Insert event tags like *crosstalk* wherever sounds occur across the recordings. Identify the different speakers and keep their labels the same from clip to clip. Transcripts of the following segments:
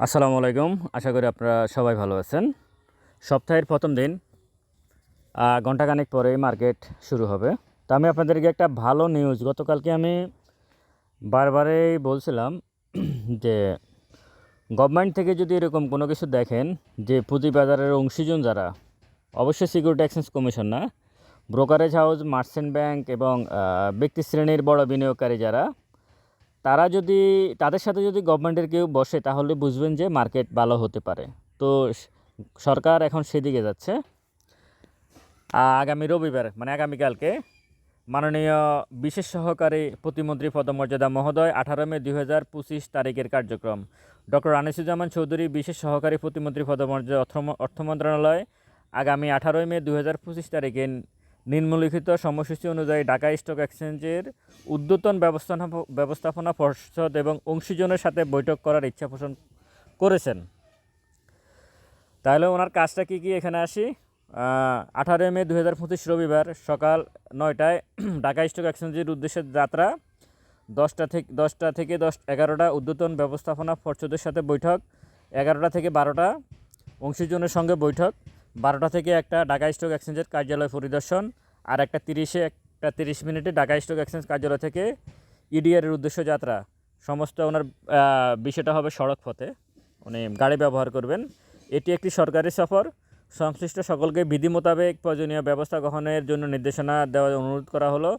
Speaker 1: আসসালামু আলাইকুম। আশা করি আপনারা সবাই ভালো আছেন। সপ্তাহের প্রথম দিন ঘন্টাখানেক পরেই মার্কেট শুরু হবে। তো আমি আপনাদেরকে একটা ভালো নিউজ গতকালকে আমি বারবারেই বলছিলাম *clears throat* যে গভর্নমেন্ট থেকে যদি এরকম কোনো কিছু দেখেন যে, পুঁজিবাজারের অংশীজন যারা, অবশ্যই সিকিউরিটি এক্সচেঞ্জ কমিশন না ব্রোকারেজ হাউস মার্চেন্ট ব্যাংক এবং ব্যক্তি শ্রেণির বড় বিনিয়োগকারী যারা তারা যদি, তাদের সাথে যদি গভর্নমেন্টের কেউ বসে, তাহলে বুঝবেন যে মার্কেট ভালো হতে পারে। তো সরকার এখন সেদিকে যাচ্ছে। আগামী রবিবার মানে আগামীকালকে মাননীয় বিশেষ সহকারী প্রতিমন্ত্রী পদমর্যাদা মহোদয়, আঠারো মে দুই হাজার পঁচিশ তারিখের কার্যক্রম। ডক্টর আনিসুজ্জামান চৌধুরী, বিশেষ সহকারী প্রতিমন্ত্রী পদমর্যাদা অর্থ মন্ত্রণালয় আগামী আঠারোই মে দুই হাজার পঁচিশ তারিখে নিম্নলিখিত সময়সূচি অনুযায়ী ঢাকা স্টক এক্সচেঞ্জের উদ্যতন ব্যবস্থাপনা ব্যবস্থাপনা পর্ষদ এবং অংশীজনের সাথে বৈঠক করার ইচ্ছা পোষণ করেছেন। তাহলে ওনার কাজটা কি কি? এখানে আসি। আঠারোই মে দু হাজার পঁচিশ রবিবার সকাল নয়টায় *clears throat* ঢাকা স্টক এক্সচেঞ্জের উদ্দেশ্যে যাত্রা, দশটা থেকে দশটা থেকে দশ, এগারোটা উদ্যতন ব্যবস্থাপনা পর্ষদের সাথে বৈঠক, এগারোটা থেকে বারোটা অংশীজনের সঙ্গে বৈঠক। বারোটা থেকে একটা ঢাকা স্টক এক্সচেঞ্জের কার্যালয় পরিদর্শন আর একটা তিরিশে, একটা তিরিশ মিনিটে ঢাকা স্টক এক্সচেঞ্জ কার্যালয় থেকে ইডিআরের উদ্দেশ্য যাত্রা। সমস্ত ওনার বিষয়টা হবে সড়ক পথে। উনি গাড়ি ব্যবহার করবেন। এটি একটি সরকারি সফর। সংশ্লিষ্ট সকলকে বিধি মোতাবেক প্রয়োজনীয় ব্যবস্থা গ্রহণের জন্য নির্দেশনা দেওয়ার অনুরোধ করা হলো।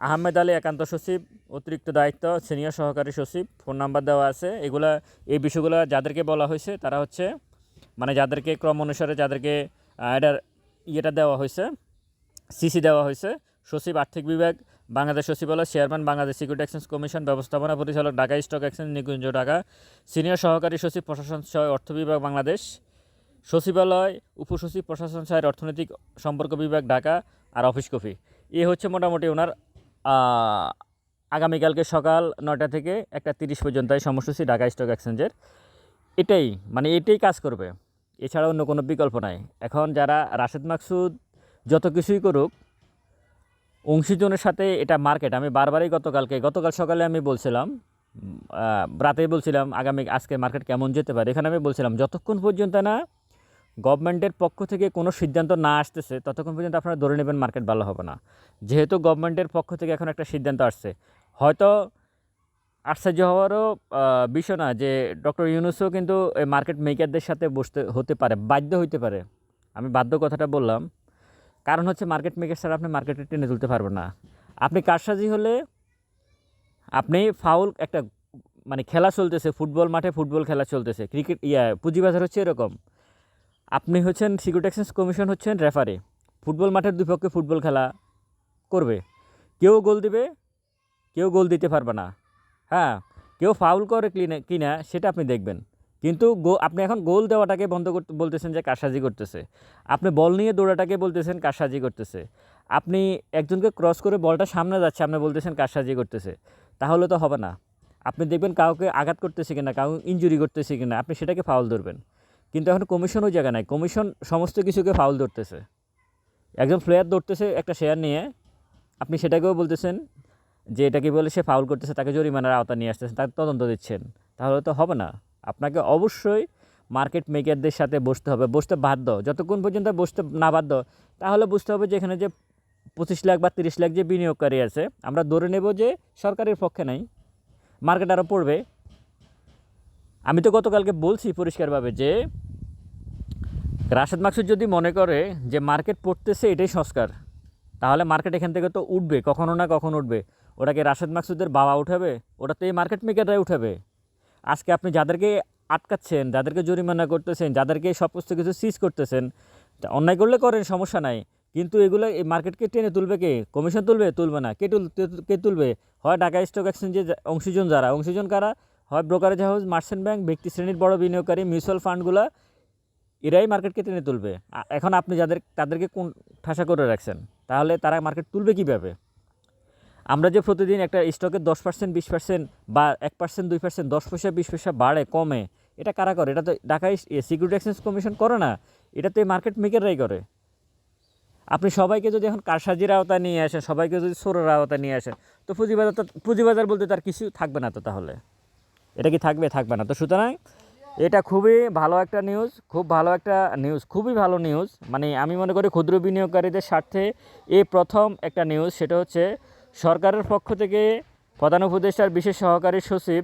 Speaker 1: আহমেদ আলী একান্ত সচিব, অতিরিক্ত দায়িত্ব, সিনিয়র সহকারী সচিব, ফোন নাম্বার দেওয়া আছে। এগুলা, এই বিষয়গুলো যাদেরকে বলা হয়েছে, তারা হচ্ছে মানে যাদেরকে ক্রম অনুসারে যাদেরকে এটার ইয়েটা দেওয়া হয়েছে সিসি দেওয়া হয়েছে, সচিব আর্থিক বিভাগ, বাংলাদেশ সচিবালয়, chairman, Bangladesh security exchange commission, ব্যবস্থাপনা পরিচালক, Dhaka stock exchange, Nikunja Dhaka, senior সহকারী সচিব, প্রশাসন সহ অর্থ বিভাগ, বাংলাদেশ সচিবালয়, উপসচিব, প্রশাসন সহায়ের অর্থনৈতিক সম্পর্ক বিভাগ, ঢাকা আর অফিস কফি। এ হচ্ছে মোটামুটি ওনার আগামীকালকে সকাল নয়টা থেকে একটা তিরিশ পর্যন্ত এই সময়সূচি ঢাকা স্টক এক্সচেঞ্জের। এটাই মানে এটাই কাজ করবে। এছাড়া অন্য কোনো বিকল্প নাই। এখন যারা রাশেদ মাকসুদ যত কিছুই করুক, অংশীজনের সাথে এটা মার্কেট। আমি বারবারই গতকালকে, গতকাল সকালে আমি বলছিলাম রাতেই বলছিলাম আগামী, আজকে মার্কেট কেমন যেতে পারে। এখানে আমি বলছিলাম, যতক্ষণ পর্যন্ত না গভর্নমেন্টের পক্ষ থেকে কোনো সিদ্ধান্ত না আসতেছে, ততক্ষণ পর্যন্ত আপনারা ধরে নেবেন মার্কেট ভালো হবে না। যেহেতু গভর্নমেন্টের পক্ষ থেকে এখন একটা সিদ্ধান্ত আসছে। হয়তো আশ্চর্য হওয়ারও বিষয় না যে ডক্টর ইউনুসও কিন্তু মার্কেট মেকারদের সাথে বসতে, হতে পারে, বাধ্য হইতে পারে। আমি বাধ্য কথাটা বললাম। কারণ হচ্ছে মার্কেট মেকার ছাড়া আপনি মার্কেটে টেনে তুলতে পারবেন না। আপনি কারসাজি হলে আপনি ফাউল একটা মানে খেলা চলতেছে, ফুটবল মাঠে ফুটবল খেলা চলতেছে, ক্রিকেট, ইয়া, পুঁজিবাজার হচ্ছে এরকম। আপনি হচ্ছেন সিকিউরিটি এক্সচেঞ্জ কমিশন হচ্ছেন রেফারি। ফুটবল মাঠের দুই পক্ষে ফুটবল খেলা করবে। কেউ গোল দিবে, কেউ গোল দিতে পারবে না। হ্যাঁ কেউ ফাউল করে কিনা কিনা সেটা আপনি দেখবেন। কিন্তু গো, আপনি এখন গোল দেওয়াটাকে বন্ধ করতে বলতেছেন যে কারসাজি করতেছে। আপনি বল নিয়ে দৌড়াটাকে বলতেছেন কারসাজি করতেছে। আপনি একজনকে ক্রস করে বলটা সামনে যাচ্ছে, আপনি বলতেছেন কারসাজি করতেছে। তাহলে তো হবে না। আপনি দেখবেন কাউকে আঘাত করতেছে কিনা, কাউ ইনজুরি করতেছে কিনা, আপনি সেটাকে ফাউল ধরবেন। কিন্তু এখন কমিশন ওই জায়গা নাই। কমিশন সমস্ত কিছুকে ফাউল ধরতেছে। একজন প্লেয়ার ধরতেছে একটা শেয়ার নিয়ে, আপনি সেটাকেও বলতেছেন যে এটাকে বলে সে ফাউল করতেছে, তাকে জরিমানার আওতা নিয়ে আসতেছেন তাকে তদন্ত দিচ্ছেন, তাহলে তো হবে না। আপনাকে অবশ্যই মার্কেট মেকারদের সাথে বসতে হবে, বসতে বাধ্য। যতক্ষণ পর্যন্ত বসতে না বাধ্য, তাহলে বুঝতে হবে যে এখানে যে পঁচিশ লাখ বা তিরিশ লাখ যে বিনিয়োগকারী আছে, আমরা ধরে নেব যে সরকারের পক্ষে নাই মার্কেট আরও পড়বে। আমি তো গতকালকে বলছি পরিষ্কারভাবে যে রাশেদ মাকসুদ যদি মনে করে যে মার্কেট পড়তেছে এটাই সংস্কার, তাহলে মার্কেট এখান থেকে তো উঠবে, কখনো না কখন উঠবে। ওটাকে রাশেদ মাকসুদের বাবা উঠাবে ওটাতে এই মার্কেট মেকাররাই উঠাবে। আজকে আপনি যাদেরকে আটকাচ্ছেন, যাদেরকে জরিমানা করতেছেন, যাদেরকে সমস্ত কিছু সিজ করতেছেন, তা অন্যায় করলে করেন, সমস্যা নাই। কিন্তু এগুলো এই মার্কেটকে টেনে তুলবে কে? কমিশন তুলবে? তুলবে না। কে তুল, কে তুলবে? হয় ঢাকা স্টক এক্সচেঞ্জে অংশীজন যারা। অংশীজন কারা? হয় ব্রোকারেজ হাউস মার্চেন্ট ব্যাংক ব্যক্তি শ্রেণির বড় বিনিয়োগকারী মিউচুয়াল ফান্ডগুলো এরাই মার্কেটকে টেনে তুলবে। এখন আপনি যাদের, তাদেরকে কোন ঠাসা করে রাখছেন, তাহলে তারা মার্কেট তুলবে কীভাবে? আমরা যে প্রতিদিন একটা স্টকের দশ পার্সেন্ট বিশ পার্সেন্ট বা এক পার্সেন্ট দুই পার্সেন্ট দশ পয়সা, বিশ পয়সা বাড়ে, কমে, এটা কারা করে? এটা তো ঢাকা সিকিউরিটি এক্সচেঞ্জ কমিশন করে না এটা তো এই মার্কেট মেকাররাই করে। আপনি সবাইকে যদি এখন কারসাজির আওতা নিয়ে আসেন, সবাইকে যদি সোরের আওতা নিয়ে আসেন, তো পুঁজিবাজার তো, পুঁজিবাজার বলতে তার কিছু থাকবে না তো তাহলে? এটা কি থাকবে? থাকবে না। তো সুতরাং এটা খুবই ভালো একটা নিউজ খুব ভালো একটা নিউজ খুবই ভালো নিউজ মানে আমি মনে করি ক্ষুদ্র বিনিয়োগকারীদের স্বার্থে এই প্রথম একটা নিউজ সেটা হচ্ছে সরকারের পক্ষ থেকে প্রধান উপদেষ্টার বিশেষ সহকারী সচিব,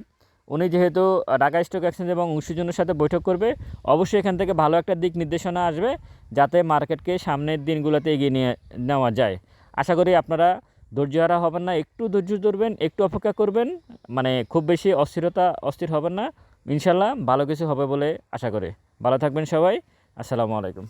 Speaker 1: উনি যেহেতু ঢাকা স্টক এক্সচেঞ্জ এবং উৎসজনের সাথে বৈঠক করবে, অবশ্যই এখান থেকে ভালো একটা দিক নির্দেশনা আসবে যাতে মার্কেটকে সামনের দিনগুলোতে এগিয়ে নিয়ে নেওয়া যায়। আশা করি আপনারা ধৈর্যহারা হবেন না, একটু ধৈর্য ধরবেন, একটু অপেক্ষা করবেন মানে খুব বেশি অস্থিরতা, অস্থির হবেন না। ইনশাল্লাহ ভালো কিছু হবে বলে আশা করি। ভালো থাকবেন সবাই, আসসালামু আলাইকুম।